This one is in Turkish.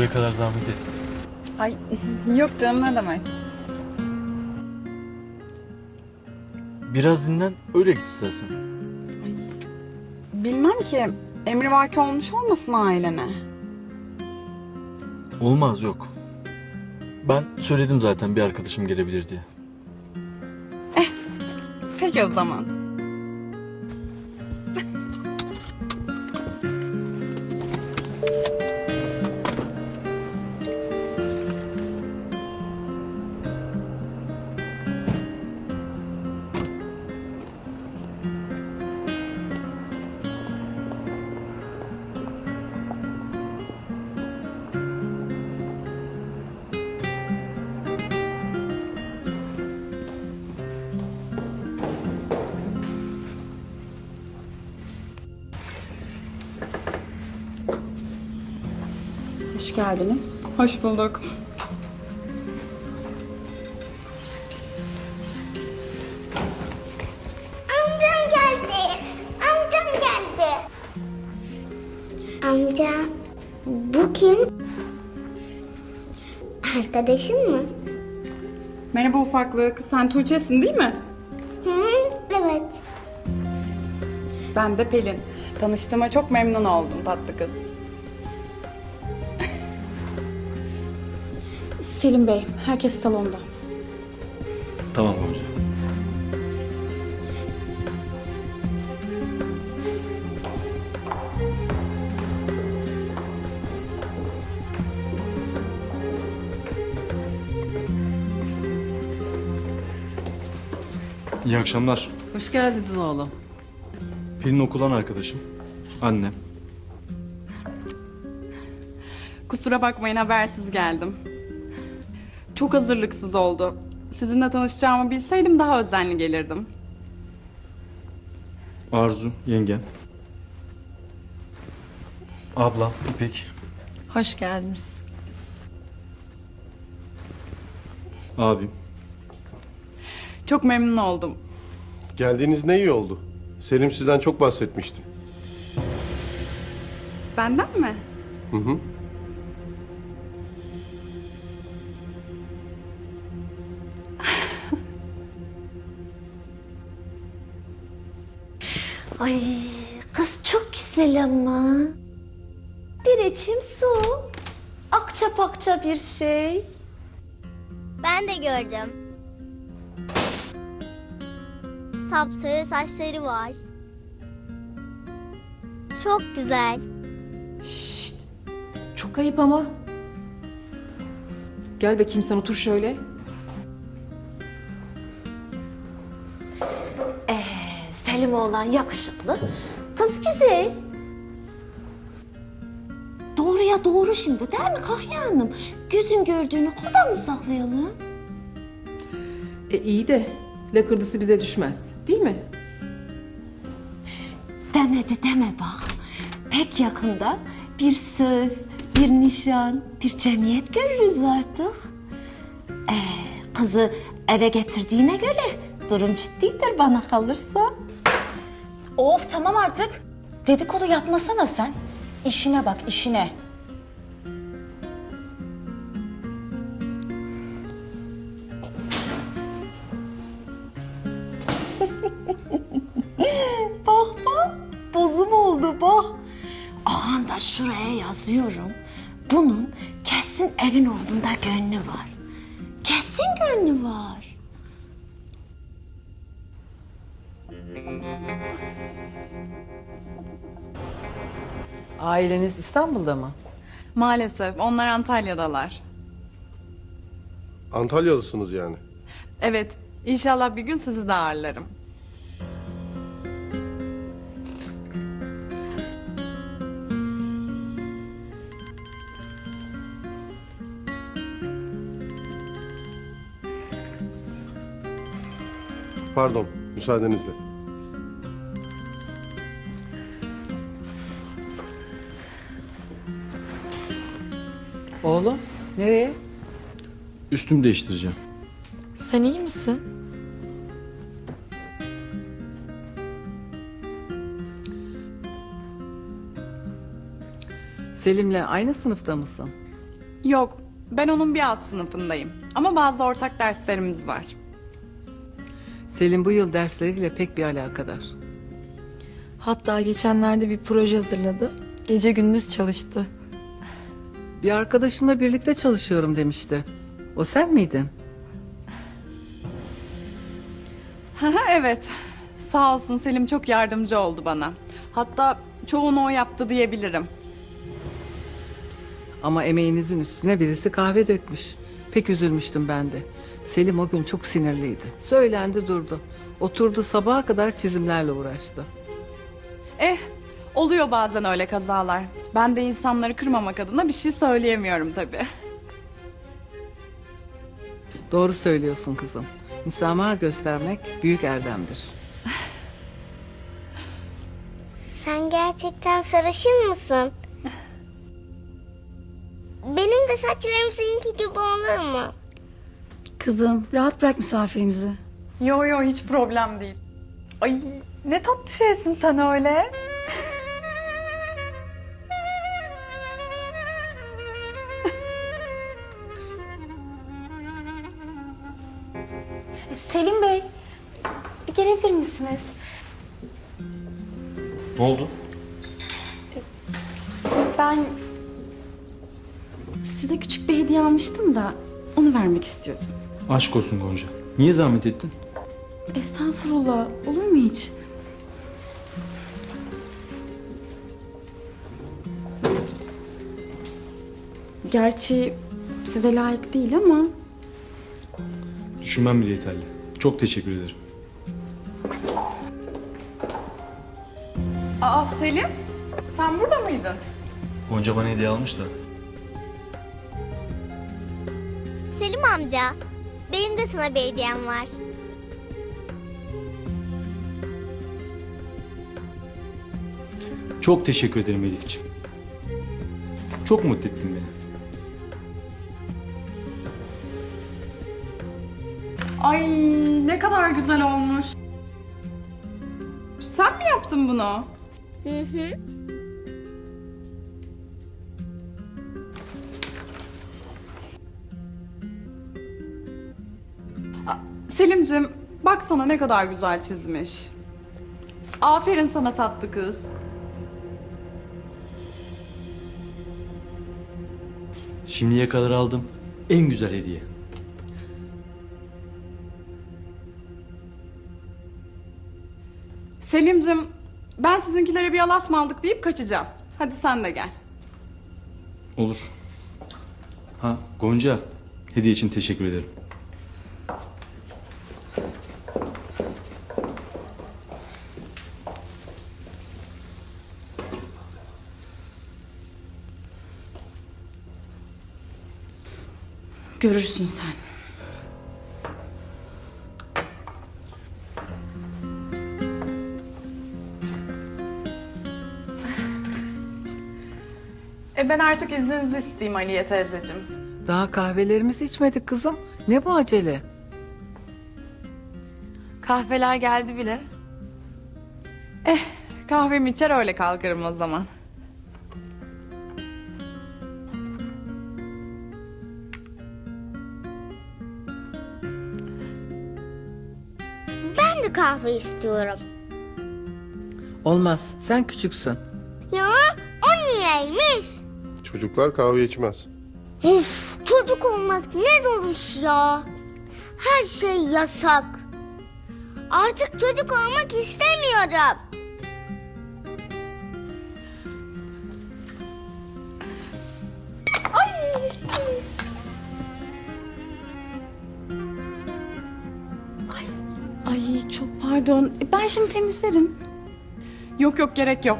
Buraya kadar zahmet ettim. Ay yok canım ne demek. Biraz dinlen öyle git istersen. Bilmem ki emri vaki olmuş olmasın ailene. Olmaz yok. Ben söyledim zaten bir arkadaşım gelebilir diye. Peki o zaman. Hoş geldiniz. Hoş bulduk. Amcam geldi. Amcam geldi. Amca, bu kim? Arkadaşın mı? Merhaba ufaklık. Sen Tuğçe'sin değil mi? Hı, evet. Ben de Pelin. Tanıştığıma çok memnun oldum tatlı kız. Selim Bey, herkes salonda. Tamam Gonca. İyi akşamlar. Hoş geldiniz oğlum. Pelin okuldan arkadaşım. Annem. Kusura bakmayın habersiz geldim. Çok hazırlıksız oldu. Sizinle tanışacağımı bilseydim daha özenli gelirdim. Arzu, yengem. Ablam, İpek. Hoş geldiniz. Abim. Çok memnun oldum. Geldiğiniz ne iyi oldu. Selim sizden çok bahsetmişti. Benden mi? Hı hı. Ay kız çok güzel ama. Bir içim su. Akça pakça bir şey. Ben de gördüm. Sapsarı saçları var. Çok güzel. Çok ayıp ama. Gel bakayım sen otur şöyle. Selim oğlan yakışıklı. Kız güzel. Doğruya doğru şimdi değil mi Kahya Hanım? Gözün gördüğünü kodan mı saklayalım? E iyi de lakırdısı bize düşmez. Değil mi? Demedi deme bak. Pek yakında bir söz, bir nişan, bir cemiyet görürüz artık. Ee, kızı eve getirdiğine göre durum ciddidir bana kalırsa. Of tamam artık. Dedikodu yapmasana sen. İşine bak işine. Bak bak, bozum oldu bak. Aha da şuraya yazıyorum. Bunun kesin evin olduğunda gönlü var. Kesin gönlü var. Aileniz İstanbul'da mı? Maalesef onlar Antalya'dalar. Antalyalısınız yani. Evet, inşallah bir gün sizi de ağırlarım. Pardon, müsaadenizle. Oğlum nereye? Üstümü değiştireceğim. Sen iyi misin? Selim'le aynı sınıfta mısın? Yok, ben onun bir alt sınıfındayım. Ama bazı ortak derslerimiz var. Selim bu yıl dersleriyle pek bir alakadar. Hatta geçenlerde bir proje hazırladı. Gece gündüz çalıştı. Bir arkadaşımla birlikte çalışıyorum demişti. O sen miydin? Evet. Sağ olsun Selim çok yardımcı oldu bana. Hatta çoğunu o yaptı diyebilirim. Ama emeğinizin üstüne birisi kahve dökmüş. Pek üzülmüştüm ben de. Selim o gün çok sinirliydi. Söylendi durdu. Oturdu sabaha kadar çizimlerle uğraştı. Eh, oluyor bazen öyle kazalar. Ben de insanları kırmamak adına bir şey söyleyemiyorum tabii. Doğru söylüyorsun kızım. Müsamaha göstermek büyük erdemdir. Sen gerçekten sarışın mısın? Benim de saçlarım seninki gibi olur mu? Kızım rahat bırak misafirimizi. Yo yo hiç problem değil. Ay ne tatlı şeysin sen öyle. Selim Bey, bir gelebilir misiniz? Ne oldu? Ben size küçük bir hediye almıştım da onu vermek istiyordum. Aşk olsun Gonca. Niye zahmet ettin? Estağfurullah olur mu hiç? Gerçi size layık değil ama Düşünmem bile yeterli. Çok teşekkür ederim. Aa Selim, sen burada mıydın? Gonca bana hediye almış da. Selim amca, benim de sana bir hediyem var. Çok teşekkür ederim Elif'ciğim. Çok mutlu ettin beni. Ay ne kadar güzel olmuş. Sen mi yaptın bunu? Hı hı. Selimcim bak sana ne kadar güzel çizmiş. Aferin sana tatlı kız. Şimdiye kadar aldım en güzel hediye. Selimcim ben sizinkilere bir alas mı aldık deyip kaçacağım. Hadi sen de gel. Olur. Ha Gonca, hediye için teşekkür ederim. Görürsün sen. E ben artık izninizi isteyeyim Aliye teyzeciğim. Daha kahvelerimizi içmedik kızım. Ne bu acele? Kahveler geldi bile. Kahvemi içer öyle kalkarım o zaman. Ben de kahve istiyorum. Olmaz. Sen küçüksün. Çocuklar kahve içmez. Of, çocuk olmak ne zor iş ya. Her şey yasak. Artık çocuk olmak istemiyorum. Ay çok pardon. Ben şimdi temizlerim. Yok yok gerek yok.